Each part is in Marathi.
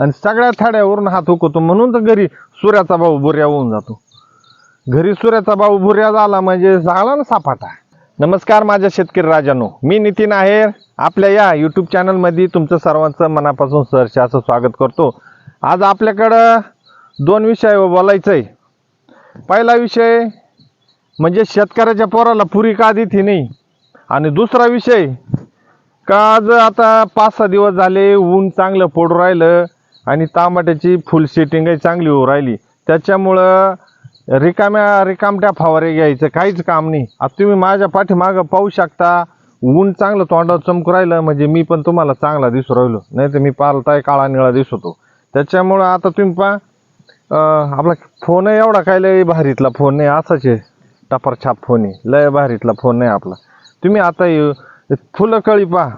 आणि सगळ्या थाड्यावरून हात हुकतो म्हणून तर घरी सूर्याचा भाऊ बुऱ्या होऊन जातो. घरी सूर्याचा भाऊ बुऱ्या झाला म्हणजे झाला ना सापाटा. नमस्कार माझ्या शेतकरी राजानो. मी नितीन आहेर. आपल्या या यूट्यूब चॅनलमध्ये तुमचं सर्वांचं मनापासून सहर्ष असं स्वागत करतो. आज आपल्याकडं दोन विषय बोलायचं आहे पहिला विषय म्हणजे शेतकऱ्याच्या पोराला पुरी का देते नाही? आणि दुसरा विषय का आज आता पाच सहा दिवस झाले ऊन चांगलं पडू राहिलं आणि टमाट्याची फुल सेटिंगही चांगली होऊ राहिली. त्याच्यामुळं रिकाम्या रिकामट्या फवारे घ्यायचं काहीच काम नाही. आता तुम्ही माझ्या पाठीमागं पाहू शकता ऊन चांगलं तोंडावर चमकू राहिलं म्हणजे मी पण तुम्हाला चांगला दिसू राहिलो. नाही तर मी पालताय काळा निळा दिसतो. त्याच्यामुळं आता तुम्ही पहा आपला फोन एवढा काय लय भारीतला फोन नाही असाच आहे. टपर छाप फोन आहे. लय भारीतला फोन नाही आपला. तुम्ही आता फुलकळी पहा.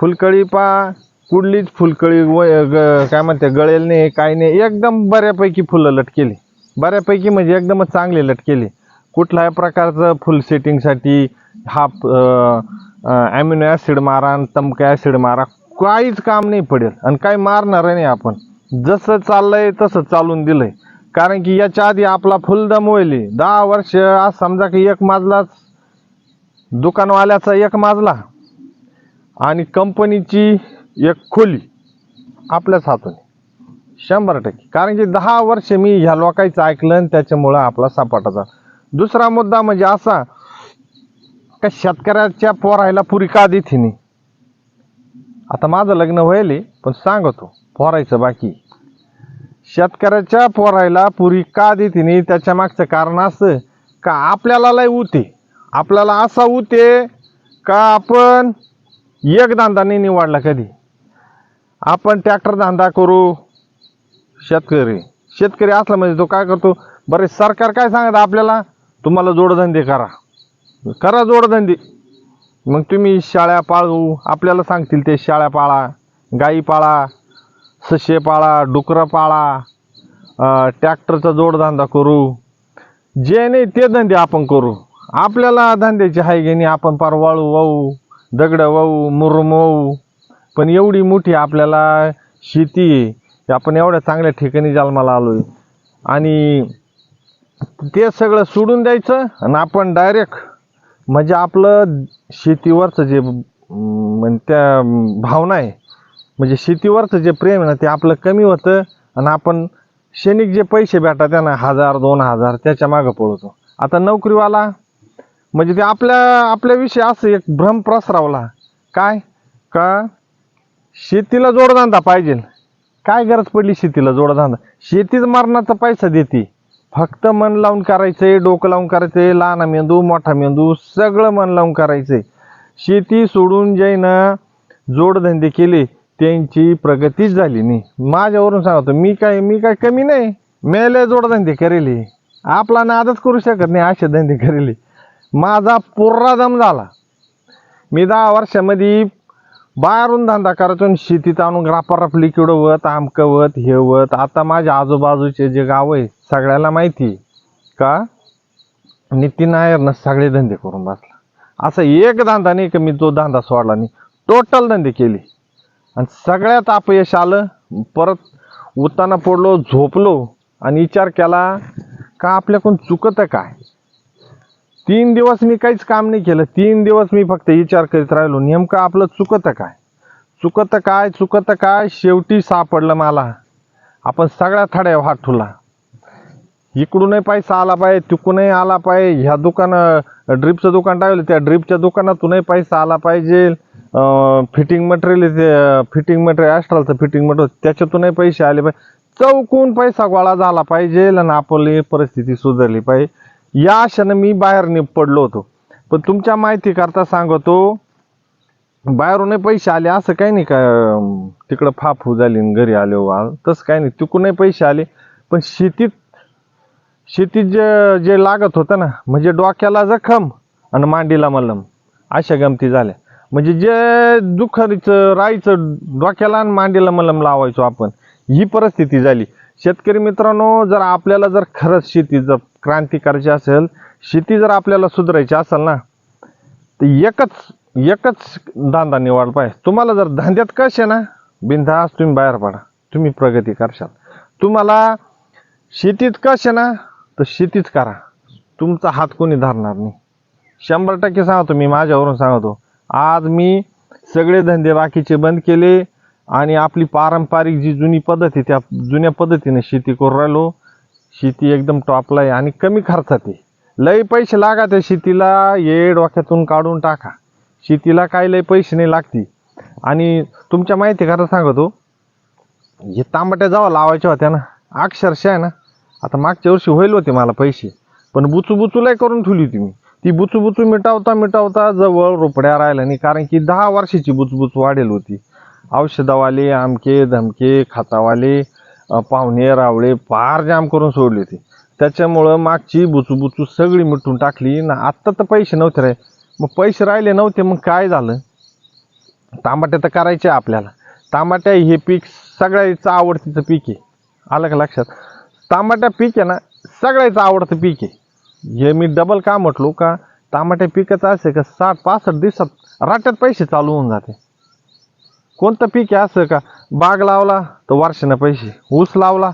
फुलकळी पहा. कुठलीच फुलकळी व ग- काय म्हणते गळेल नाही काय नाही एकदम बऱ्यापैकी फुलं लटकेली. बऱ्यापैकी म्हणजे एकदमच चांगले लटकेली. कुठल्याही प्रकारचं फुल सेटिंगसाठी हाफ ॲम्युनो ॲसिड मारा आणि तमका ॲसिड मारा काहीच काम नाही पडेल. आणि काही मारणार नाही आपण. जसं चाललंय तसं चालून दिलंय. कारण की याच्या आधी आपला फुलदम होईल. दहा वर्ष आज समजा की एक माजलाच दुकानवाल्याचा एक माजला. आणि कंपनीची एक खोली आपल्याच हातून शंभर टक्के. कारण की दहा वर्ष मी ह्या लोकांचं ऐकलं आणि त्याच्यामुळं आपला सापाटाचा दुसरा मुद्दा म्हणजे असा का शेतकऱ्याच्या पोरायला पुरी का देते नाही? आता माझं लग्न व्हायले पण सांगतो पोरायचं बाकी. शेतकऱ्याच्या पोरायला पुरी का देते नाही? त्याच्या मागचं कारण असं का आपल्याला लय उते आपल्याला असा उते का आपण एक दांदाने निवडला कधी? आपण ट्रॅक्टर धंदा करू. शेतकरी. शेतकरी असला म्हणजे तो काय करतो? बरे सरकार काय सांगत आपल्याला? तुम्हाला जोडधंदे करा. करा जोडधंदे. मग तुम्ही शाळ्या पाळू. आपल्याला सांगतील ते शाळ्या पाळा गाई पाळा सशे पाळा डुकरं पाळा ट्रॅक्टरचा जोडधंदा करू. जे नाही ते धंदे आपण करू. आपल्याला धंद्याची हाय घेणे आपण पार वाळू वाहू दगडं वाहू मुरुम वाहू पण एवढी मोठी आपल्याला शेती आहे की आपण एवढ्या चांगल्या ठिकाणी जन्माला आलोय. आणि ते सगळं सोडून द्यायचं आणि आपण डायरेक्ट म्हणजे आपलं शेतीवरचं जे म्हणजे त्या भावना आहे म्हणजे शेतीवरचं जे प्रेम आहे ना ते आपलं कमी होतं आणि आपण क्षणिक जे पैसे भेटतात त्यांना हजार दोन हजार त्याच्या मागं पळतो. आता नोकरीवाला म्हणजे ते आपल्या आपल्याविषयी असं एक भ्रम प्रसरावला काय? का शेतीला जोडधंदा पाहिजे. काय गरज पडली शेतीला जोडधंदा? शेतीच मरणाचा पैसा देते. फक्त मन लावून करायचंय डोकं लावून करायचंय लहान मेंदू मोठा मेंदू सगळं मन लावून करायचंय. शेती सोडून ज्यानं जोडधंदे केले त्यांची प्रगतीच झाली नाही. माझ्यावरून सांगतो मी काय मी काय कमी नाही. मेले जोडधंदे करेले. आपला नादच करू शकत नाही असे धंदे करेले. माझा पुर्रा दम झाला. मी दहा वर्षामध्ये बाहेरून धंदा करायचो आणि शेतीत आणून रापाराप लिक्विड वत आमकं वत हे वत आता माझ्या आजूबाजूचे जे गाव आहे सगळ्याला माहिती आहे. का? नितीन नायरनं सगळे धंदे करून बसला. असं एक धंदा नाही का मी जो धंदा सोडला नाही. टोटल धंदे केले. आणि सगळ्यात अपयश आलं परत उताना पडलो झोपलो आणि विचार केला का आपल्याकडून चुकतं काय? तीन दिवस मी काहीच काम नाही केलं. तीन दिवस मी फक्त विचार करीत राहिलो. नेमकं आपलं चुकतं काय? चुकतं काय? चुकतं काय? शेवटी सापडलं मला. आपण सगळ्या थड्या हात ठुला. इकडूनही पैसा आला पाहिजे तिकडूनही आला पाहिजे. ह्या दुकान ड्रिपचं दुकान टाकलं त्या ड्रिपच्या दुकानातूनही पैसा आला पाहिजे. फिटिंग मटेरियल ते फिटिंग मटेरियल ॲस्ट्रलचं फिटिंग मटेरियल त्याच्यातूनही पैसे आले पाहिजे. चौकून पैसा गोळा झाला पाहिजे आणि आपली परिस्थिती सुधारली पाहिजे. या आशेनं मी बाहेर नि पडलो होतो. पण तुमच्या माहिती करता सांगतो बाहेरून पैसे आले असं काही नाही का तिकडं फाफू झाली आणि घरी आले वा तसं काही नाही. तिकडूनही पैसे आले पण शेतीत शेतीत जे जे लागत होतं ना म्हणजे डोक्याला जखम आणि मांडीला मलम अशा गमती झाल्या. म्हणजे जे दुखारीचं राहायचं डोक्याला आणि मांडीला मलम लावायचो आपण ही परिस्थिती झाली. शेतकरी मित्रांनो जर आपल्याला जर खरंच शेती जर क्रांती करायची असेल शेती जर आपल्याला सुधारायची असेल ना तर एकच एकच धंदा निवड पाहिजे. तुम्हाला जर धंद्यात कसे ना बिनधास तुम्ही बाहेर पडा. तुम्ही प्रगती करशाल. तुम्हाला शेतीत कसे ना तर शेतीच करा. तुमचा हात कोणी धरणार नाही. शंभर टक्के सांगतो मी माझ्यावरून सांगतो. आज मी सगळे धंदे बाकीचे बंद केले आणि आपली पारंपरिक जी जुनी पद्धत आहे त्या जुन्या पद्धतीने शेती करू राहिलो. शेती एकदम टॉपला आहे आणि कमी खर्चात आहे. लई पैसे लागा त्या शेतीला ये डोक्यातून काढून टाका. शेतीला काय लई पैसे नाही लागती आणि तुमच्या माहिती करा सांगतो हे तांबट्या जावा लावायच्या होत्या ना अक्षरशः आहे ना आता मागच्या वर्षी होईल होते मला पैसे पण बुचू बुचूलाही करून ठेवली होती मी. ती बुचू बुचू मिटावता मिटावता जवळ रोपड्या राहिल्या नाही कारण की दहा वर्षाची बुचबुच वाढेल होती. औषधावाले आमके धमके खातावाले पाहुणे रावळे फार जाम करून सोडले होते त्याच्यामुळं मागची बुचूबुचू सगळी मिटून टाकली. ना आत्ता तर पैसे नव्हते रे. मग पैसे राहिले नव्हते मग काय झालं? टमाटे तर करायचे आपल्याला. टमाट्या हे पीक सगळ्याचं आवडतीचं पीक आहे. आलं का लक्षात? टमाट्या पीक आहे ना सगळ्याचं आवडतं पीक आहे. हे मी डबल का म्हटलो का टमाट्या पिकाचं असे का साठ पासष्ट दिवसात राट्यात पैसे चालू होऊन जाते. कोणतं पीक आहे असं का? बाग लावला तर वर्षानं पैसे. ऊस लावला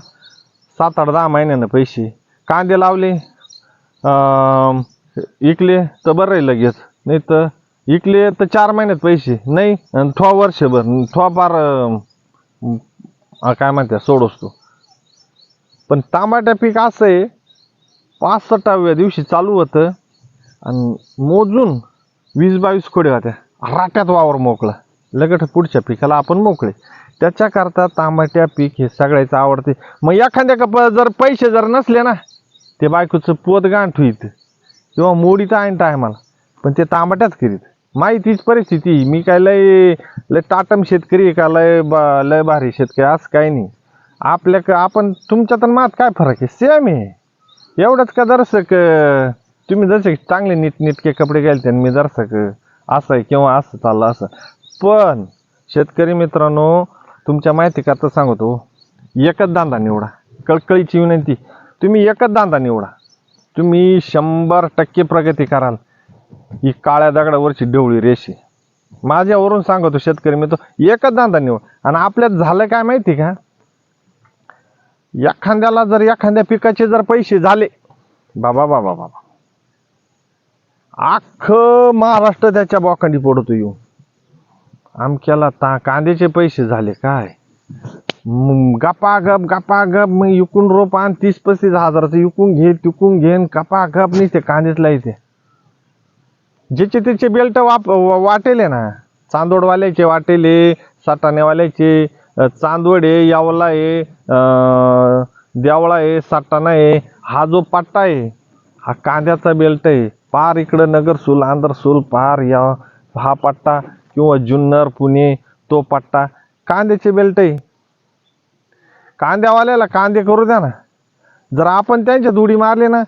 सात आठ दहा महिन्यानं पैसे. कांदे लावले इकले तर बरं आहे लगेच. नाही तर इकले तर चार महिन्यात पैसे. नाही आणि थोडा वर्षभर थोडा फार काय म्हणते सोडोस तू पण तांबाट्या पीक असं आहे पाच सत्ताव्या दिवशी चालू होतं आणि मोजून वीस बावीस खोडे होत्या. राट्यात वावर मोकळा. लगट पुढच्या पिकाला आपण मोकळे. त्याच्याकरता तांबट्या पीक हे सगळ्याचं आवडते. मग एखाद्या कप जर पैसे जर नसले ना ते बायकोचं पोत गांठ होईत किंवा मोडीत आहे टायमाला पण ते तांबट्याच करीत. माहितीच परिस्थिती. मी काय लय लय टाटम शेतकरी का? लय बा लय भारी शेतकरी असं काही नाही. आपल्या का आपण तुमच्यात आणि मात काय फरक आहे? सेम आहे. एवढंच का दर्शक तुम्ही जसे चांगले नीट नीटके कपडे घ्यायला आणि मी दर्शक असं आहे किंवा असं चाललं असं. पण शेतकरी मित्रांनो तुमच्या माहिती करता सांगतो. एकच दांदा निवडा. कळकळीची विनंती. तुम्ही एकच दांदा निवडा. तुम्ही शंभर टक्के प्रगती कराल. ही काळ्या दगडावरची डवळी रेषे. माझ्यावरून सांगतो शेतकरी मित्र एकच दांदा निवड. आणि आपल्यात झालं काय माहिती का? एखाद्याला जर एखाद्या पिकाचे जर पैसे झाले. बाबा बाबा बाबा. अख्खं महाराष्ट्र त्याच्या बॉखंडी पडतो येऊन. आमक्याला ता कांद्याचे पैसे झाले काय? म- गपा गप गपा गप मग इकून रोप आण तीस पस्तीस हजाराचं इकून घे तिकून घेन गपा गप नाही ते कांदेच लायते ज्याचे त्याचे बेल्ट वाप वाटेले ना. चांदोडवाल्याचे वाटेले साटाणेवाल्याचे चांदवड आहे यावला आहे देवळा आहे साटाणा आहे हा जो पट्टा आहे हा कांद्याचा बेल्ट आहे. पार इकडं नगरसूल सूल पार या हा पट्टा किंवा जुन्नर पुणे तो पट्टा कांद्याचे बेल्ट आहे. कांद्यावाल्याला कांदे करू द्या ना. जर आपण त्यांच्या धुडी मारले ना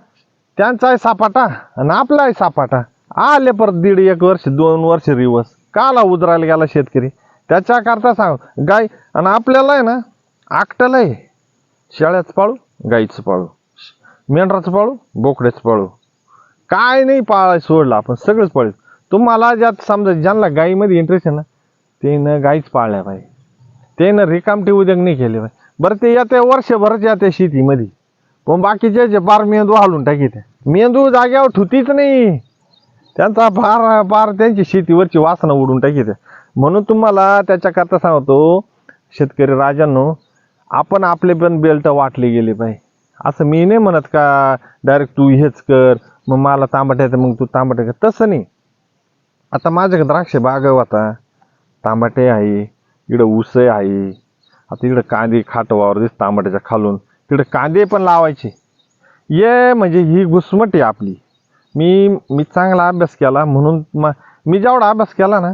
त्यांचा आहे सापाटा आणि आपला आहे सापाटा. आले परत दीड एक वर्ष दोन वर्ष रिवर्स. काला उजरायला गेला शेतकरी. त्याच्याकरता सांग गाय आणि आपल्याला आहे ना आकटाला आहे. शेळ्याचं पाळू गाईचं पाळू मेंढराचं पाळू बोकड्याचं पाळू. काय नाही पाळाय सोडलं आपण सगळंच पाळू. तुम्हाला ज्यात समजा ज्यांना गाईमध्ये इंटरेस्ट आहे ना त्यानं गाईच पाळल्या पाहिजे. त्यानं रिकामटी रिकामटे उद्योग नाही केले पाहिजे. बरं ते येते वर्षभरच येते शेतीमध्ये. पण बाकीचे जे पार मेंदू हालून टाकीत मेंदू जाग्यावर ठुतीच नाही. त्यांचा फार फार त्यांची शेतीवरची वासना उडून टाकीत म्हणून तुम्हाला त्याच्याकरता सांगतो शेतकरी राजांनो आपण आपले पण बेल्ट वाटले गेले पाहिजे. असं मी नाही म्हणत का डायरेक्ट तू हेच कर मग मला तांबट्याचं मग तू तांबट कर. तसं नाही. आता माझ्याकडे द्राक्ष बाग होता. तांबटे आहे इकडं ऊस आहे. आता इकडं कांदे खाटवावर दिसत तांबट्याच्या खालून. तिकडं कांदे पण लावायचे. ये म्हणजे ही घुसमट आहे आपली. मी मी चांगला अभ्यास केला म्हणून म मी जेवढा अभ्यास केला ना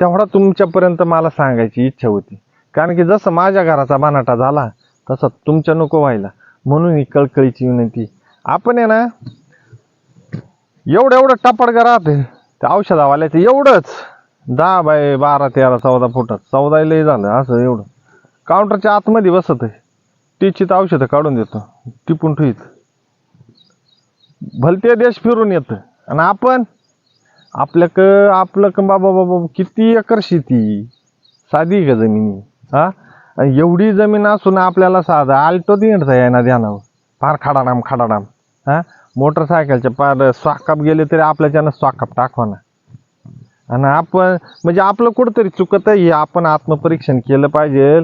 तेवढा तुमच्यापर्यंत मला सांगायची इच्छा होती. कारण की जसं माझ्या घराचा बनाटा झाला तसा तुमच्या नको व्हायला. म्हणून ही कळकळीची विनंती. आपण आहे ना एवढं एवढं टपाडगा राहते ते औषधावाल्याचं एवढंच. दहा बाय बारा तेरा चौदा फुटात चौदा लय झालं असं एवढं. काउंटरच्या आतमध्ये बसत आहे. टिचित औषधं काढून देतो. टिपून ठेवीत. भलते देश फिरून येतं. आणि आपण आपलं क आपलं क बाबा बाबा किती एकर शेती? साधी का जमिनी. हा? एवढी जमीन असून आपल्याला साधं आलटो दिंडता येणार ध्यानावर फार खाडाडाम खाडाडाम हा? मोटरसायकलच्या पार स्वाकाप गेले तरी आपल्याच्यानं स्वाकाप टाकवा ना. आणि आपण म्हणजे आपलं कुठंतरी चुकत आहे हे आपण आत्मपरीक्षण केलं पाहिजे.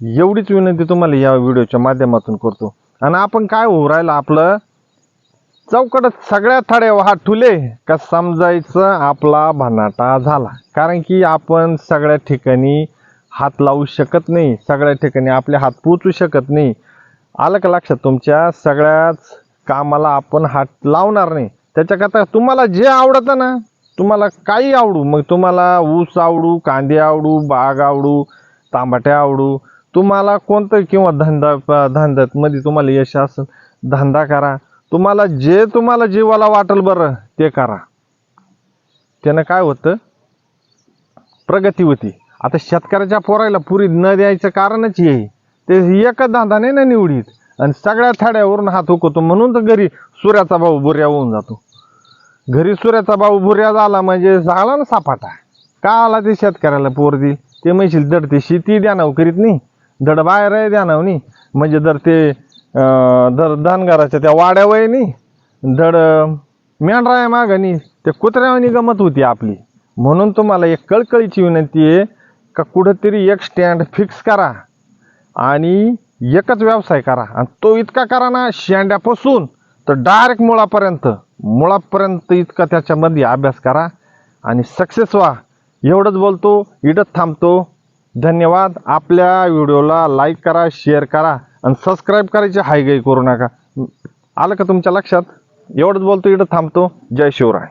एवढीच विनंती तुम्हाला या व्हिडिओच्या माध्यमातून करतो. आणि आपण काय होऊ राहिलं आपलं? चौकट सगळ्या थड्या हा ठुले का समजायचं आपला भन्नाटा झाला. कारण की आपण सगळ्या ठिकाणी हात लावू शकत नाही सगळ्या ठिकाणी आपले हात पोचू शकत नाही. आलं का लक्षात तुमच्या? सगळ्याच कामाला आपण हात लावणार नाही. त्याच्याकरता तुम्हाला जे आवडतं ना तुम्हाला काही आवडू. मग तुम्हाला ऊस आवडू कांदे आवडू बाग आवडू तांबाटे आवडू. तुम्हाला कोणतं किंवा धंदा धंद्यात मध्ये तुम्हाला यश असेल धंदा करा. तुम्हाला जे तुम्हाला जीवाला वाटेल बरं ते करा. त्यानं काय होतं? प्रगती होती. आता शेतकऱ्याच्या पोरायला पुरी न द्यायचं कारणच हे. आहे. ते एकच धंदा नाही ना निवडीत. आणि सगळ्या थाड्यावरून हात हुकवतो म्हणून तर घरी सूर्याचा भाऊ बुऱ्या होऊन जातो. घरी सूर्याचा भाऊ बुऱ्या झाला म्हणजे झाला ना सापाटा. का आला ते शेतकऱ्याला पोर देईल ते म्हणशील दड ते शेती द्यानाव करीत नाही. दड बाहेर आहे द्यानाव नाही. म्हणजे दर ते दर धनगराच्या त्या वाड्यावर नाही. दड मेंढरा आहे मागं नाही. ते कुत्र्यावानी गमत होती आपली. म्हणून तुम्हाला एक कळकळीची विनंती आहे का कुठंतरी एक स्टँड फिक्स करा. आणि एकच व्यवसाय करा आणि तो इतका करा ना शेंड्यापासून तर डायरेक्ट मुळापर्यंत. मुळापर्यंत इतका त्याच्यामध्ये अभ्यास करा आणि सक्सेस व्हा. एवढंच बोलतो इथंच थांबतो. धन्यवाद. आपल्या व्हिडिओला लाईक करा शेअर करा आणि सबस्क्राईब करायची हाय गाई करू नका. आलं का तुमच्या लक्षात? एवढंच बोलतो इथं थांबतो. जय शिवराय.